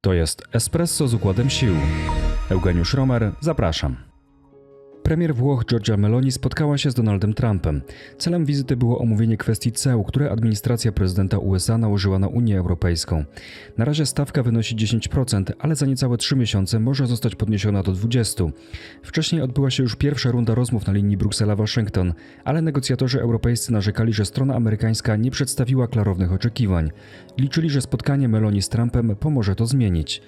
To jest Espresso z układem sił. Eugeniusz Romer, zapraszam. Premier Włoch Giorgia Meloni spotkała się z Donaldem Trumpem. Celem wizyty było omówienie kwestii ceł, które administracja prezydenta USA nałożyła na Unię Europejską. Na razie stawka wynosi 10%, ale za niecałe 3 miesiące może zostać podniesiona do 20%. Wcześniej odbyła się już pierwsza runda rozmów na linii Bruksela-Waszyngton, ale negocjatorzy europejscy narzekali, że strona amerykańska nie przedstawiła klarownych oczekiwań. Liczyli, że spotkanie Meloni z Trumpem pomoże to zmienić.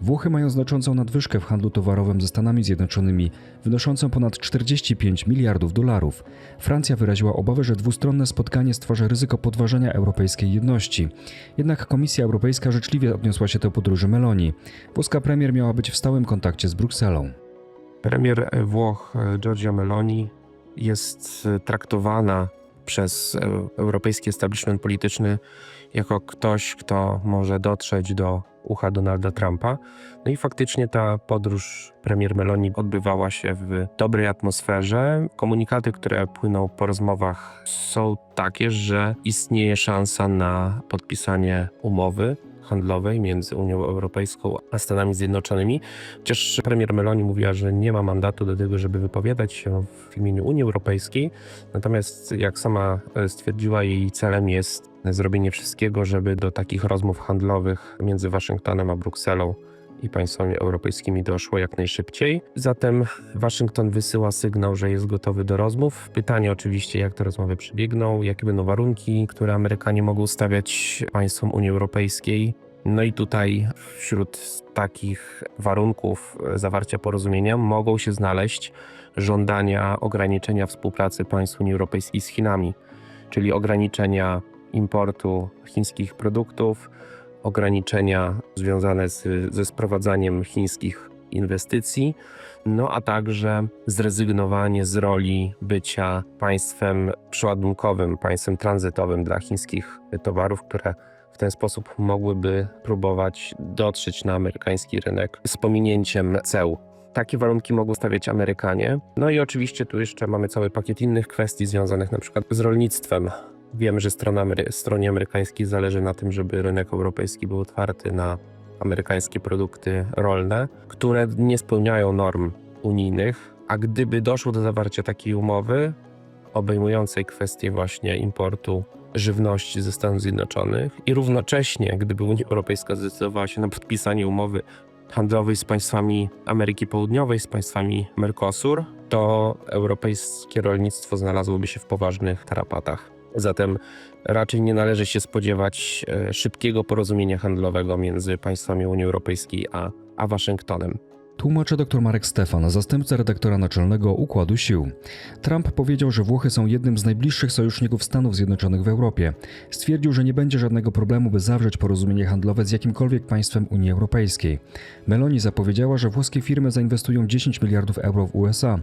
Włochy mają znaczącą nadwyżkę w handlu towarowym ze Stanami Zjednoczonymi, wynoszącą ponad 45 miliardów dolarów. Francja wyraziła obawę, że dwustronne spotkanie stworzy ryzyko podważenia europejskiej jedności. Jednak Komisja Europejska życzliwie odniosła się do podróży Meloni. Włoska premier miała być w stałym kontakcie z Brukselą. Premier Włoch Giorgia Meloni jest traktowana przez europejski establishment polityczny jako ktoś, kto może dotrzeć do ucha Donalda Trumpa. No i faktycznie ta podróż premier Meloni odbywała się w dobrej atmosferze. Komunikaty, które płyną po rozmowach są takie, że istnieje szansa na podpisanie umowy handlowej między Unią Europejską a Stanami Zjednoczonymi. Chociaż premier Meloni mówiła, że nie ma mandatu do tego, żeby wypowiadać się w imieniu Unii Europejskiej. Natomiast, jak sama e, stwierdziła, jej celem jest zrobienie wszystkiego, żeby do takich rozmów handlowych między Waszyngtonem a Brukselą i państwami europejskimi doszło jak najszybciej. Zatem Waszyngton wysyła sygnał, że jest gotowy do rozmów. Pytanie oczywiście, jak te rozmowy przebiegną, jakie będą warunki, które Amerykanie mogą stawiać państwom Unii Europejskiej. No i tutaj wśród takich warunków zawarcia porozumienia mogą się znaleźć żądania ograniczenia współpracy państw Unii Europejskiej z Chinami, czyli ograniczenia importu chińskich produktów, ograniczenia związane z, ze sprowadzaniem chińskich inwestycji, no a także zrezygnowanie z roli bycia państwem przeładunkowym, państwem tranzytowym dla chińskich towarów, które w ten sposób mogłyby próbować dotrzeć na amerykański rynek z pominięciem ceł. Takie warunki mogą stawiać Amerykanie. No i oczywiście tu jeszcze mamy cały pakiet innych kwestii związanych na przykład z rolnictwem. Wiemy, że strona stronie amerykańskiej zależy na tym, żeby rynek europejski był otwarty na amerykańskie produkty rolne, które nie spełniają norm unijnych, a gdyby doszło do zawarcia takiej umowy obejmującej kwestię właśnie importu żywności ze Stanów Zjednoczonych i równocześnie, gdyby Unia Europejska zdecydowała się na podpisanie umowy handlowej z państwami Ameryki Południowej, z państwami Mercosur, to europejskie rolnictwo znalazłoby się w poważnych tarapatach. Zatem raczej nie należy się spodziewać e, szybkiego porozumienia handlowego między państwami Unii Europejskiej a, a Waszyngtonem. Tłumaczy dr Marek Stefan, zastępca redaktora naczelnego Układu Sił. Trump powiedział, że Włochy są jednym z najbliższych sojuszników Stanów Zjednoczonych w Europie. Stwierdził, że nie będzie żadnego problemu, by zawrzeć porozumienie handlowe z jakimkolwiek państwem Unii Europejskiej. Meloni zapowiedziała, że włoskie firmy zainwestują 10 miliardów euro w USA.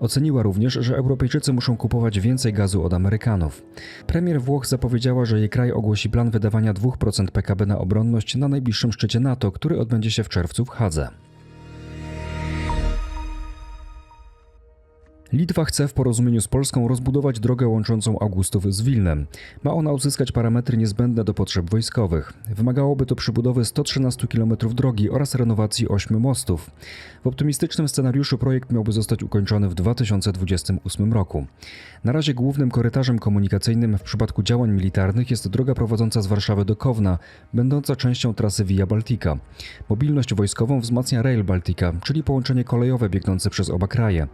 Oceniła również, że Europejczycy muszą kupować więcej gazu od Amerykanów. Premier Włoch zapowiedziała, że jej kraj ogłosi plan wydawania 2% PKB na obronność na najbliższym szczycie NATO, który odbędzie się w czerwcu w Hadze. Litwa chce w porozumieniu z Polską rozbudować drogę łączącą Augustów z Wilnem. Ma ona uzyskać parametry niezbędne do potrzeb wojskowych. Wymagałoby to przebudowy 113 km drogi oraz renowacji 8 mostów. W optymistycznym scenariuszu projekt miałby zostać ukończony w 2028 roku. Na razie głównym korytarzem komunikacyjnym w przypadku działań militarnych jest droga prowadząca z Warszawy do Kowna, będąca częścią trasy Via Baltica. Mobilność wojskową wzmacnia Rail Baltica, czyli połączenie kolejowe biegnące przez oba kraje.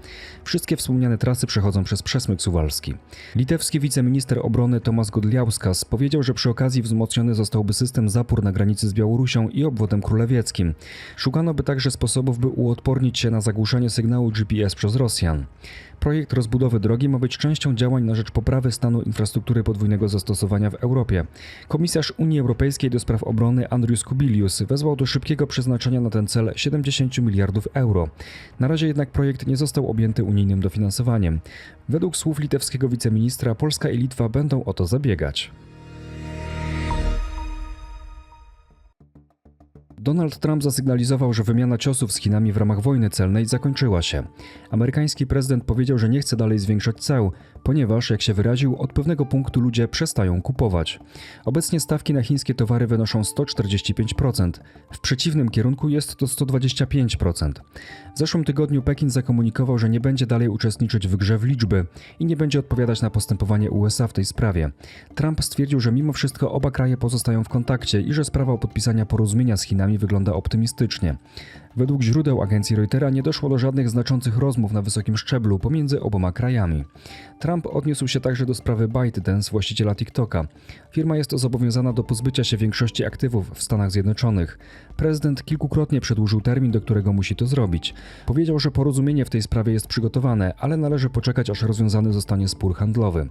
Wszystkie wspomniane trasy przechodzą przez przesmyk suwalski. Litewski wiceminister obrony Tomas Godliauskas powiedział, że przy okazji wzmocniony zostałby system zapór na granicy z Białorusią i obwodem królewieckim. Szukano by także sposobów, by uodpornić się na zagłuszenie sygnału GPS przez Rosjan. Projekt rozbudowy drogi ma być częścią działań na rzecz poprawy stanu infrastruktury podwójnego zastosowania w Europie. Komisarz Unii Europejskiej do spraw obrony Andrius Kubilius wezwał do szybkiego przeznaczenia na ten cel 70 miliardów euro. Na razie jednak projekt nie został objęty unijnym dofinansowaniem. Według słów litewskiego wiceministra Polska i Litwa będą o to zabiegać. Donald Trump zasygnalizował, że wymiana ciosów z Chinami w ramach wojny celnej zakończyła się. Amerykański prezydent powiedział, że nie chce dalej zwiększać ceł, ponieważ, jak się wyraził, od pewnego punktu ludzie przestają kupować. Obecnie stawki na chińskie towary wynoszą 145%, w przeciwnym kierunku jest to 125%. W zeszłym tygodniu Pekin zakomunikował, że nie będzie dalej uczestniczyć w grze w liczby i nie będzie odpowiadać na postępowanie USA w tej sprawie. Trump stwierdził, że mimo wszystko oba kraje pozostają w kontakcie i że sprawa podpisania porozumienia z Chinami wygląda optymistycznie. Według źródeł agencji Reutera nie doszło do żadnych znaczących rozmów na wysokim szczeblu pomiędzy oboma krajami. Trump odniósł się także do sprawy ByteDance, właściciela TikToka. Firma jest zobowiązana do pozbycia się większości aktywów w Stanach Zjednoczonych. Prezydent kilkukrotnie przedłużył termin, do którego musi to zrobić. Powiedział, że porozumienie w tej sprawie jest przygotowane, ale należy poczekać, aż rozwiązany zostanie spór handlowy.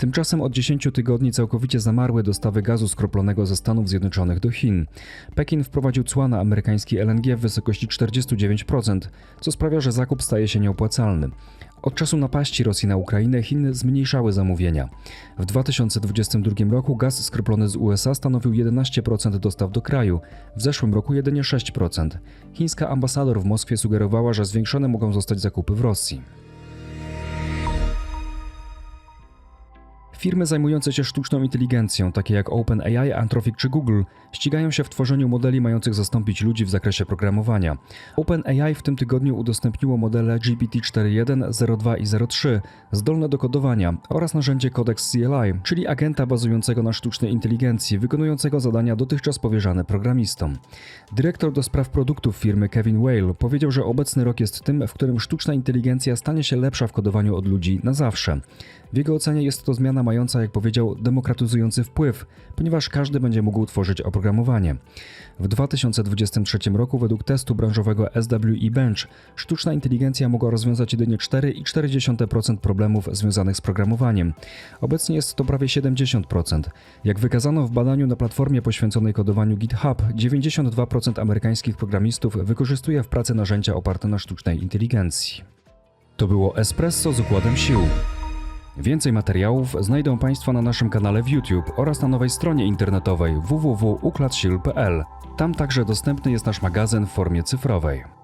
Tymczasem od 10 tygodni całkowicie zamarły dostawy gazu skroplonego ze Stanów Zjednoczonych do Chin. Pekin wprowadził cła na amerykański LNG w wysokości 49%, co sprawia, że zakup staje się nieopłacalny. Od czasu napaści Rosji na Ukrainę Chiny zmniejszały zamówienia. W 2022 roku gaz skroplony z USA stanowił 11% dostaw do kraju, w zeszłym roku jedynie 6%. Chińska ambasador w Moskwie sugerowała, że zwiększone mogą zostać zakupy w Rosji. Firmy zajmujące się sztuczną inteligencją, takie jak OpenAI, Anthropic czy Google, ścigają się w tworzeniu modeli mających zastąpić ludzi w zakresie programowania. OpenAI w tym tygodniu udostępniło modele GPT-4.1, 0.2 i 0.3, zdolne do kodowania oraz narzędzie Codex CLI, czyli agenta bazującego na sztucznej inteligencji, wykonującego zadania dotychczas powierzane programistom. Dyrektor do spraw produktów firmy Kevin Whale powiedział, że obecny rok jest tym, w którym sztuczna inteligencja stanie się lepsza w kodowaniu od ludzi na zawsze. W jego ocenie jest to zmiana mająca, jak powiedział, demokratyzujący wpływ, ponieważ każdy będzie mógł tworzyć oprogramowanie. W 2023 roku według testu branżowego SWE Bench sztuczna inteligencja mogła rozwiązać jedynie 4,4% problemów związanych z programowaniem. Obecnie jest to prawie 70%. Jak wykazano w badaniu na platformie poświęconej kodowaniu GitHub, 92% amerykańskich programistów wykorzystuje w pracy narzędzia oparte na sztucznej inteligencji. To było Espresso z układem sił. Więcej materiałów znajdą Państwo na naszym kanale w YouTube oraz na nowej stronie internetowej www.układsil.pl. Tam także dostępny jest nasz magazyn w formie cyfrowej.